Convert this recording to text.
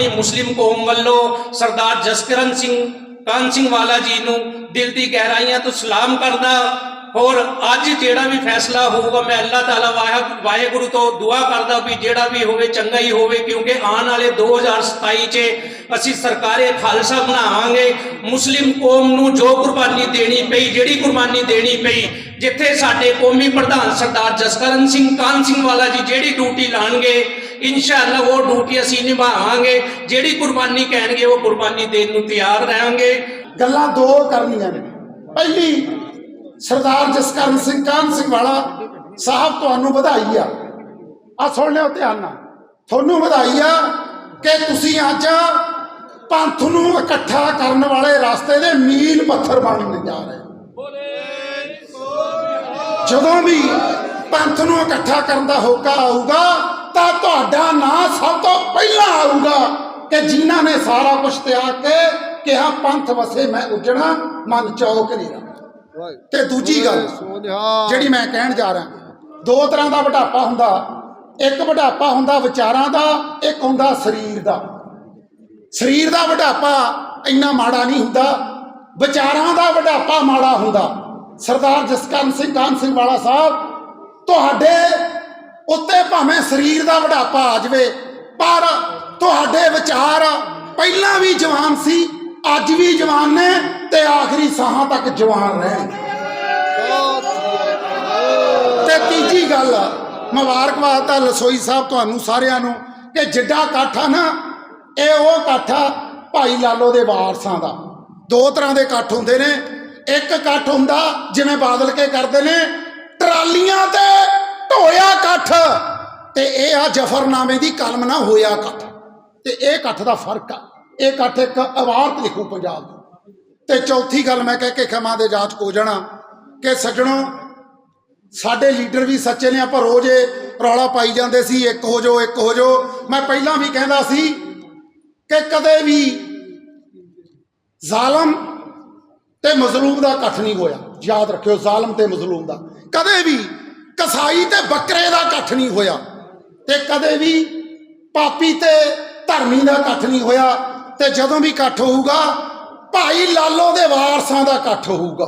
ਆਪਣੀ ਮੁਸਲਿਮ ਕੌਮ ਵੱਲੋਂ ਸਰਦਾਰ ਜਸਕਰਨ ਸਿੰਘ, ਕਾਨ ਸਿੰਘ ਵਾਲਾ ਜੀ ਨੂੰ ਦਿਲ ਦੀ ਗਹਿਰਾਈਆਂ ਤੋਂ ਸਲਾਮ ਕਰਦਾ ਔਰ ਅੱਜ ਜਿਹੜਾ ਵੀ ਫੈਸਲਾ ਹੋਊਗਾ, ਮੈਂ ਅੱਲਾਹ ਤਾਲਾ ਵਾਹਿਗੁਰੂ ਤੋਂ ਦੁਆ ਕਰਦਾ ਵੀ ਜਿਹੜਾ ਵੀ ਹੋਵੇ ਚੰਗਾ ਹੀ ਹੋਵੇ, ਕਿਉਂਕਿ ਆਉਣ ਵਾਲੇ 2027 ਚ ਅਸੀਂ ਸਰਕਾਰੇ ਖਾਲਸਾ ਬਣਾਵਾਂਗੇ। ਮੁਸਲਿਮ ਕੌਮ ਨੂੰ ਜੋ ਕੁਰਬਾਨੀ ਦੇਣੀ ਪਈ, ਜਿਹੜੀ ਕੁਰਬਾਨੀ ਦੇਣੀ ਪਈ, ਜਿੱਥੇ ਸਾਡੇ ਕੌਮੀ ਪ੍ਰਧਾਨ ਸਰਦਾਰ ਜਸਕਰਨ ਸਿੰਘ, ਕਾਨ ਸਿੰਘ ਵਾਲਾ ਜੀ ਜਿਹੜੀ ਡਿਊਟੀ ਲਾਣਗੇ ਇਨਸ਼ਾਅੱਲਾ ਉਹ ਡਿਊਟੀ ਅਸੀਂ ਨਿਭਾਵਾਂਗੇ, ਜਿਹੜੀ ਕੁਰਬਾਨੀ ਕਹਿਣਗੇ, ਉਹ ਕੁਰਬਾਨੀ ਦੇਣ ਨੂੰ ਤਿਆਰ ਰਹਾਂਗੇ। ਗੱਲਾਂ ਦੋ ਕਰਨੀਆਂ ਨੇ। ਪਹਿਲੀ, ਸਰਦਾਰ ਜਸਕਰਨ ਸਿੰਘ ਕਾਨ ਸਿੰਘ ਵਾਲਾ ਸਾਹਿਬ ਤੁਹਾਨੂੰ ਵਧਾਈ ਆ। ਆ ਸੁਣ ਲਿਓ ਧਿਆਨ ਨਾਲ। ਤੁਹਾਨੂੰ ਵਧਾਈ ਆ ਕਿ ਤੁਸੀਂ ਅੱਜ ਪੰਥ ਨੂੰ ਇਕੱਠਾ ਕਰਨ ਵਾਲੇ ਰਸਤੇ ਦੇ ਮੀਲ ਪੱਥਰ ਬਣਨ ਜਾ ਰਹੇ ਹੋ। ਜਦੋਂ ਵੀ ਪੰਥ ਨੂੰ ਇਕੱਠਾ ਕਰਨ ਦਾ ਹੋਕਾ ਆਊਗਾ ਤਾਂ ਤੁਹਾਡਾ ਨਾਂ ਸਭ ਤੋਂ ਪਹਿਲਾਂ ਆਊਗਾ ਕਿ ਜਿਨ੍ਹਾਂ ਨੇ ਸਾਰਾ ਕੁਝ ਤਿਆਗ ਕੇ ਕਿਹਾ ਪੰਥ ਵਸੇ ਮੈਂ ਉਜਣਾ ਮਨ ਚੌਕ ਨਹੀਂ ਰਹਾ ਤੇ ਦੂਜੀ ਗੱਲ ਜਿਹੜੀ ਮੈਂ ਕਹਿਣ ਜਾ ਰਿਹਾ ਦੋ ਤਰ੍ਹਾਂ ਦਾ ਵਡਾਪਾ ਹੁੰਦਾ। ਇੱਕ ਵਡਾਪਾ ਹੁੰਦਾ ਵਿਚਾਰਾਂ ਦਾ ਇੱਕ ਹੁੰਦਾ ਸਰੀਰ ਦਾ। ਸਰੀਰ ਦਾ ਵਡਾਪਾ ਇੰਨਾ ਮਾੜਾ ਨਹੀਂ ਹੁੰਦਾ ਵਿਚਾਰਾਂ ਦਾ ਵਡਾਪਾ ਮਾੜਾ ਹੁੰਦਾ। ਸਰਦਾਰ ਜਸਕਰਨ ਸਿੰਘ ਕਾਨ ਸਿੰਘ ਵਾਲਾ ਸਾਹਿਬ ਤੁਹਾਡੇ ਉੱਤੇ ਭਾਵੇਂ ਸਰੀਰ ਦਾ ਵਡਾਪਾ ਆ ਜਾਵੇ, ਪਰ ਤੁਹਾਡੇ ਵਿਚਾਰ ਪਹਿਲਾਂ ਵੀ ਜਵਾਨ ਸੀ, ਅੱਜ ਵੀ ਜਵਾਨ ਨੇ ਤੇ ਆਖਰੀ ਸਾਹਾਂ ਤੱਕ ਜਵਾਨ ਰਹਿਣਗੇ ਤੇ ਤੀਜੀ ਗੱਲ, ਮੁਬਾਰਕਬਾਦ ਆ ਲਸੋਈ ਸਾਹਿਬ ਤੁਹਾਨੂੰ ਸਾਰਿਆਂ ਨੂੰ ਕਿ ਜਿੱਡਾ ਇਕੱਠ ਆ ਨਾ, ਇਹ ਉਹ ਇਕੱਠ ਆ ਭਾਈ ਲਾਲੋ ਦੇ ਵਾਰਸਾਂ ਦਾ। ਦੋ ਤਰ੍ਹਾਂ ਦੇ ਇਕੱਠ ਹੁੰਦੇ ਨੇ। ਇੱਕ ਇਕੱਠ ਹੁੰਦਾ ਜਿਵੇਂ ਬਾਦਲ ਕੇ ਕਰਦੇ ਨੇ, ਟਰਾਲੀਆਂ ਤੇ ਢੋਇਆ ਇਕੱਠ ਤੇ ਇਹ ਆ ਜਫਰਨਾਮੇ ਦੀ ਕਲਮ ਨਾ ਹੋਇਆ ਇਕੱਠ। ਤੇ ਇਹ ਇਕੱਠ ਦਾ ਫ਼ਰਕ ਆ। ਇਹ ਇਕੱਠ ਇੱਕ ਇਬਾਰਤ ਲਿਖੂ ਪੰਜਾਬ ਦੀ। ਤੇ ਚੌਥੀ ਗੱਲ ਮੈਂ ਕਹਿ ਕੇ ਖਮਾ ਦੇ ਜਾਚ ਕੋ ਜਾਣਾ ਕਿ ਸੱਜਣੋ, ਸਾਡੇ ਲੀਡਰ ਵੀ ਸੱਚੇ ਨੇ, ਆਪਾਂ ਰੋਜ਼ ਇਹ ਰੌਲਾ ਪਾਈ ਜਾਂਦੇ ਸੀ, ਇੱਕ ਹੋ ਜਾਓ, ਇੱਕ ਹੋ ਜਾਓ। ਮੈਂ ਪਹਿਲਾਂ ਵੀ ਕਹਿੰਦਾ ਸੀ ਕਿ ਕਦੇ ਵੀ ਜ਼ਾਲਮ ਤੇ ਮਜ਼ਲੂਮ ਦਾ ਇਕੱਠ ਨਹੀਂ ਹੋਇਆ। ਯਾਦ ਰੱਖਿਓ, ਜ਼ਾਲਮ ਤੇ ਮਜ਼ਲੂਮ ਦਾ। ਕਦੇ ਵੀ ਕਸਾਈ ਤੇ ਬੱਕਰੇ ਦਾ ਇਕੱਠ ਨਹੀਂ ਹੋਇਆ ਤੇ ਕਦੇ ਵੀ ਪਾਪੀ ਤੇ ਧਰਮੀ ਦਾ ਇਕੱਠ ਨਹੀਂ ਹੋਇਆ ਤੇ ਜਦੋਂ ਵੀ ਇਕੱਠ ਹੋਊਗਾ, ਭਾਈ ਲਾਲੋ ਦੇ ਵਾਰਸਾਂ ਦਾ ਇਕੱਠ ਹੋਊਗਾ।